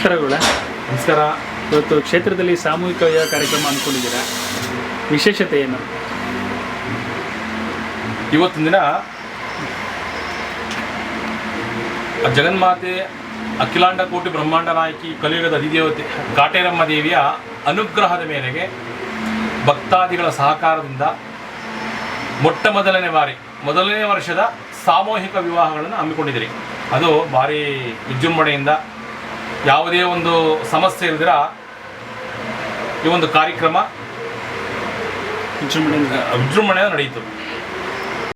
ನಮಸ್ಕಾರ ಇವತ್ತು ಕ್ಷೇತ್ರದಲ್ಲಿ ಸಾಮೂಹಿಕ ವಿವಾಹ ಕಾರ್ಯಕ್ರಮ ಅಂದ್ಕೊಂಡಿದ್ದೀರಾ ವಿಶೇಷತೆ ಏನು? ಇವತ್ತಿನ ದಿನ ಜಗನ್ಮಾತೆ ಅಖಿಲಾಂಡ ಕೋಟಿ ಬ್ರಹ್ಮಾಂಡ ನಾಯಕಿ ಕಲಿಯುಗದ ಅಧಿದೇವತೆ ಕಾಟೇರಮ್ಮ ದೇವಿಯ ಅನುಗ್ರಹದ ಮೇರೆಗೆ ಭಕ್ತಾದಿಗಳ ಸಹಕಾರದಿಂದ ಮೊಟ್ಟ ಮೊದಲನೇ ಬಾರಿ, ಮೊದಲನೇ ವರ್ಷದ ಸಾಮೂಹಿಕ ವಿವಾಹಗಳನ್ನು ಹಮ್ಮಿಕೊಂಡಿದ್ದೀರಿ. ಅದು ಭಾರಿ ವಿಜೃಂಭಣೆಯಿಂದ ಯಾವುದೇ ಒಂದು ಸಮಸ್ಯೆ ಇಲ್ದಿರ ಈ ಒಂದು ಕಾರ್ಯಕ್ರಮ ವಿಜೃಂಭಣೆ ವಿಜೃಂಭಣೆ ನಡೆಯಿತು.